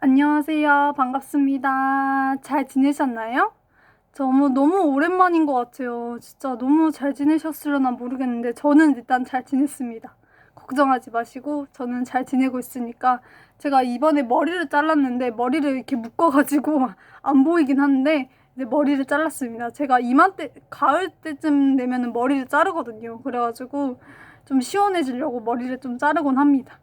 안녕하세요. 반갑습니다. 잘 지내셨나요? 저무 너무 오랜만인 것 같아요. 진짜 너무 잘 지내셨으려나 모르겠는데 저는 일단 잘 지냈습니다. 걱정하지 마시고 저는 잘 지내고 있으니까 제가 이번에 머리를 잘랐는데 머리를 이렇게 묶어가지고 안 보이긴 한데 이제 머리를 잘랐습니다. 제가 이맘때 가을 때쯤 되면은 머리를 자르거든요. 그래가지고 좀 시원해지려고 머리를 좀 자르곤 합니다.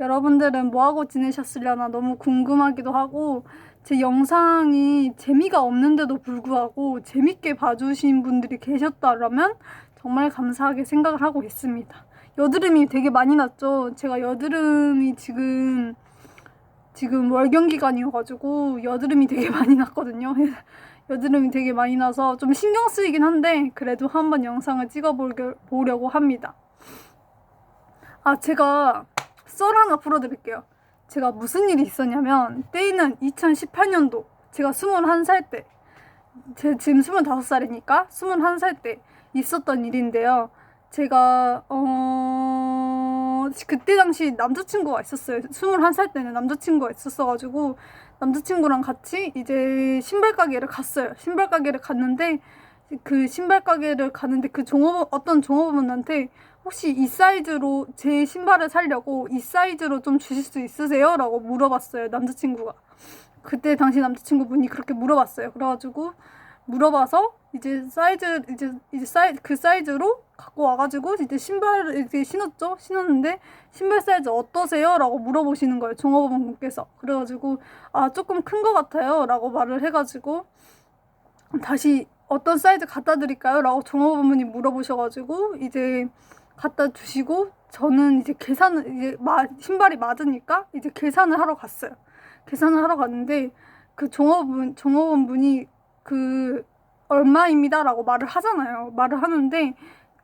여러분들은 뭐하고 지내셨으려나 너무 궁금하기도 하고 제 영상이 재미가 없는데도 불구하고 재밌게 봐주신 분들이 계셨다라면 정말 감사하게 생각을 하고 있습니다. 여드름이 되게 많이 났죠. 제가 여드름이 지금 지금 월경 기간이어가지고 여드름이 되게 많이 났거든요. 여드름이 되게 많이 나서 좀 신경 쓰이긴 한데 그래도 한번 영상을 찍어보려고 합니다. 아 제가 썰 하나 풀어드릴게요. 제가 무슨 일이 있었냐면 때는 2018년도 제가 21살 때 제 지금 25살이니까 21살 때 있었던 일인데요. 제가 어 그때 당시 남자친구가 있었어요. 21살 때는 남자친구가 있었어가지고 남자친구랑 같이 이제 신발 가게를 갔어요. 신발 가게를 갔는데 그 신발 가게를 가는데 그 종업 어떤 종업원한테 혹시 이 사이즈로 제 신발을 살려고 이 사이즈로 좀 주실 수 있으세요? 라고 물어봤어요 남자친구가 그때 당시 남자친구분이 그렇게 물어봤어요 그래가지고 물어봐서 이제 사이즈 이제 이제 사이 그 사이즈로 갖고 와가지고 이제 신발을 이렇게 신었죠 신었는데 신발 사이즈 어떠세요? 라고 물어보시는 거예요 종업원분께서 그래가지고 아 조금 큰거 같아요 라고 말을 해가지고 다시 어떤 사이즈 갖다 드릴까요? 라고 종업원분이 물어보셔가지고 이제 갖다 주시고 저는 이제 계산을 이제 마, 신발이 맞으니까 이제 계산을 하러 갔어요. 계산을 하러 갔는데 그 종업원 종업원 분이 그 얼마입니다라고 말을 하잖아요. 말을 하는데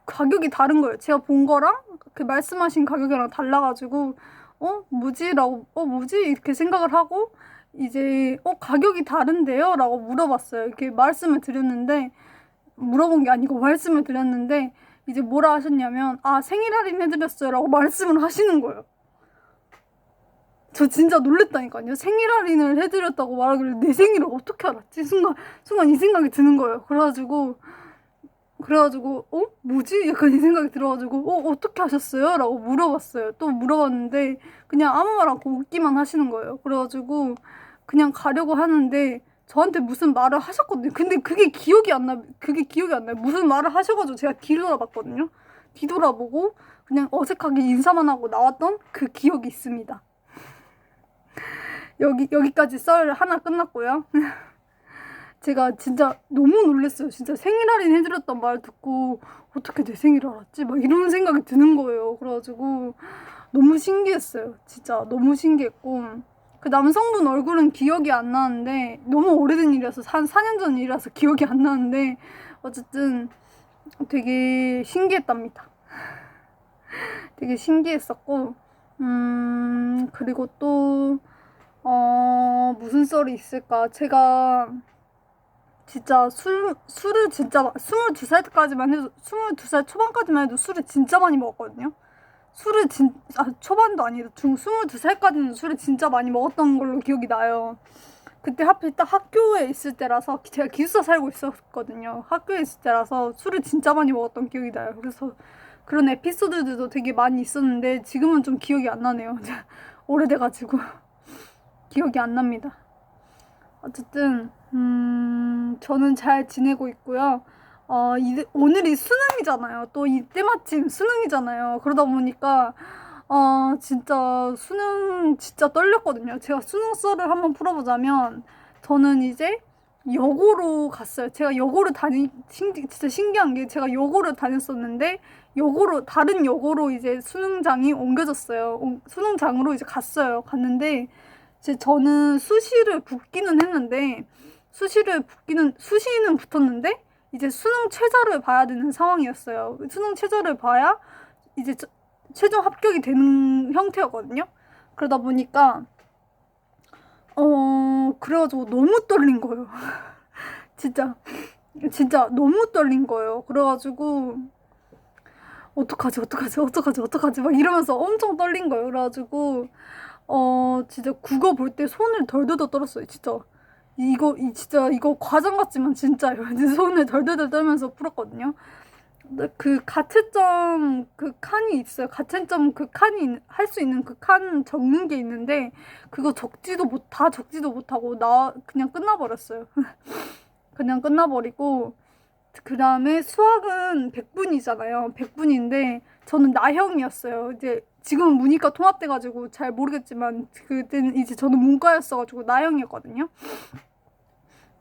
가격이 다른 거예요. 제가 본 거랑 그 말씀하신 가격이랑 달라가지고 어 뭐지라고 어 뭐지 이렇게 생각을 하고 이제 어 가격이 다른데요 라고 물어봤어요. 이렇게 말씀을 드렸는데 물어본 게 아니고 말씀을 드렸는데 이제 뭐라 하셨냐면 아 생일 할인 해드렸어요 라고 말씀을 하시는 거예요. 저 진짜 놀랬다니까요. 생일 할인을 해드렸다고 말하길래 내 생일을 어떻게 알았지? 순간 순간 이 생각이 드는 거예요. 그래가지고 그래가지고 어 뭐지? 약간 이 생각이 들어가지고 어 어떻게 하셨어요? 라고 물어봤어요. 또 물어봤는데 그냥 아무 말 않고 웃기만 하시는 거예요. 그래가지고 그냥 가려고 하는데 저한테 무슨 말을 하셨거든요. 근데 그게 기억이 안 나, 그게 기억이 안 나요. 무슨 말을 하셔가지고 제가 뒤돌아봤거든요. 뒤돌아보고 그냥 어색하게 인사만 하고 나왔던 그 기억이 있습니다. 여기, 여기까지 썰 하나 끝났고요. 제가 진짜 너무 놀랐어요. 진짜 생일 할인 해드렸던 말 듣고 어떻게 내 생일 알았지? 막 이런 생각이 드는 거예요. 그래가지고 너무 신기했어요. 진짜 너무 신기했고. 그 남성분 얼굴은 기억이 안 나는데 너무 오래된 일이라서 한 4년 전 일이라서 기억이 안 나는데 어쨌든 되게 신기했답니다. 되게 신기했었고 음 그리고 또 어, 무슨 썰이 있을까? 제가 진짜 술, 술을 진짜 22살까지만 해도 22살 초반까지만 해도 술을 진짜 많이 먹었거든요. 술을 진, 아, 초반도 아니고 중 22살까지는 술을 진짜 많이 먹었던 걸로 기억이 나요. 그때 하필 딱 학교에 있을 때라서 제가 기숙사 살고 있었거든요. 학교에 있을 때라서 술을 진짜 많이 먹었던 기억이 나요. 그래서 그런 에피소드들도 되게 많이 있었는데 지금은 좀 기억이 안 나네요. 오래돼가지고 기억이 안 납니다. 어쨌든 음, 저는 잘 지내고 있고요. 어, 이, 오늘이 수능이잖아요. 또 이때 마침 수능이잖아요. 그러다 보니까, 어, 진짜 수능 진짜 떨렸거든요. 제가 수능 썰을 한번 풀어보자면, 저는 이제 여고로 갔어요. 제가 여고를 다니, 신기, 진짜 신기한 게 제가 여고를 다녔었는데, 여고로, 다른 여고로 이제 수능장이 옮겨졌어요. 수능장으로 이제 갔어요. 갔는데, 이제 저는 수시를 붙기는 했는데, 수시를 붙기는, 수시는 붙었는데, 이제 수능 최저를 봐야 되는 상황이었어요. 수능 최저를 봐야 이제 최종 합격이 되는 형태였거든요. 그러다 보니까 어 그래가지고 너무 떨린 거예요. 진짜 진짜 너무 떨린 거예요. 그래가지고 어떡하지 어떡하지 어떡하지 어떡하지 막 이러면서 엄청 떨린 거예요. 그래가지고 어 진짜 국어 볼 때 손을 덜덜덜 떨었어요 진짜 이거 이 진짜 이거 과장 같지만 진짜요. 손을 덜덜덜 떨면서 풀었거든요. 근데 그 가채점 그 칸이 있어요. 가채점 그 칸이 할 수 있는 그 칸 적는 게 있는데 그거 적지도 못 다 적지도 못하고 나 그냥 끝나버렸어요. 그냥 끝나버리고 그 다음에 수학은 100분이잖아요. 100분인데 저는 나형이었어요. 이제 지금은 문이과 통합돼가지고 잘 모르겠지만 그때는 이제 저는 문과였어가지고 나형이었거든요.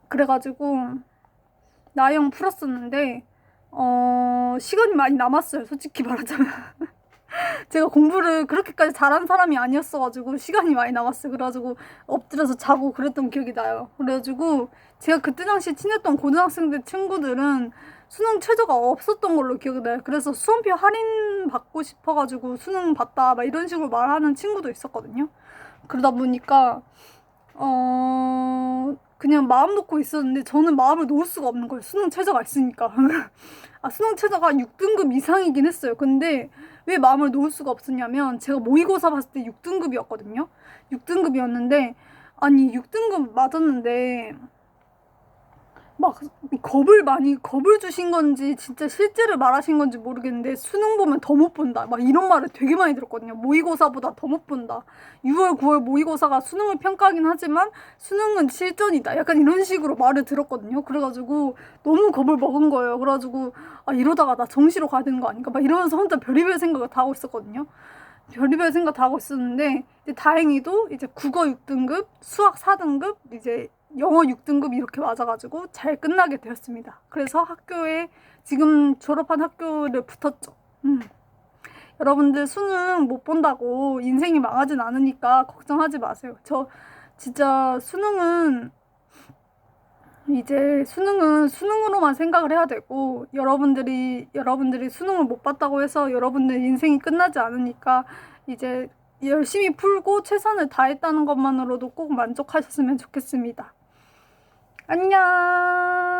그래가지고 나형 풀었었는데 어 시간이 많이 남았어요. 솔직히 말하자면 제가 공부를 그렇게까지 잘하는 사람이 아니었어가지고 시간이 많이 남았어요. 그래가지고 엎드려서 자고 그랬던 기억이 나요. 그래가지고 제가 그때 당시 친했던 고등학생들 친구들은 수능 최저가 없었던 걸로 기억이 나요. 그래서 수험표 할인 받고 싶어가지고 수능 봤다 막 이런 식으로 말하는 친구도 있었거든요. 그러다 보니까 어 그냥 마음 놓고 있었는데 저는 마음을 놓을 수가 없는 거예요. 수능 최저가 있으니까. 아 수능 최저가 6등급 이상이긴 했어요. 근데 왜 마음을 놓을 수가 없었냐면 제가 모의고사 봤을 때 6등급이었거든요. 6등급이었는데 아니 6등급 맞았는데 막 겁을 많이 겁을 주신 건지 진짜 실제를 말하신 건지 모르겠는데 수능 보면 더 못 본다. 막 이런 말을 되게 많이 들었거든요. 모의고사보다 더 못 본다. 6월 9월 모의고사가 수능을 평가하긴 하지만 수능은 실전이다. 약간 이런 식으로 말을 들었거든요. 그래가지고 너무 겁을 먹은 거예요. 그래가지고 아 이러다가 나 정시로 가야 되는 거 아닌가? 막 이러면서 혼자 별의별 생각을 다 하고 있었거든요. 별의별 생각 다 하고 있었는데 이제 다행히도 이제 국어 6등급 수학 4등급 이제 영어 6등급 이렇게 맞아가지고 잘 끝나게 되었습니다. 그래서 학교에 지금 졸업한 학교를 붙었죠. 음. 여러분들 수능 못 본다고 인생이 망하진 않으니까 걱정하지 마세요. 저 진짜 수능은 이제 수능은 수능으로만 생각을 해야 되고 여러분들이 여러분들이 수능을 못 봤다고 해서 여러분들 인생이 끝나지 않으니까 이제 열심히 풀고 최선을 다했다는 것만으로도 꼭 만족하셨으면 좋겠습니다. 안녕.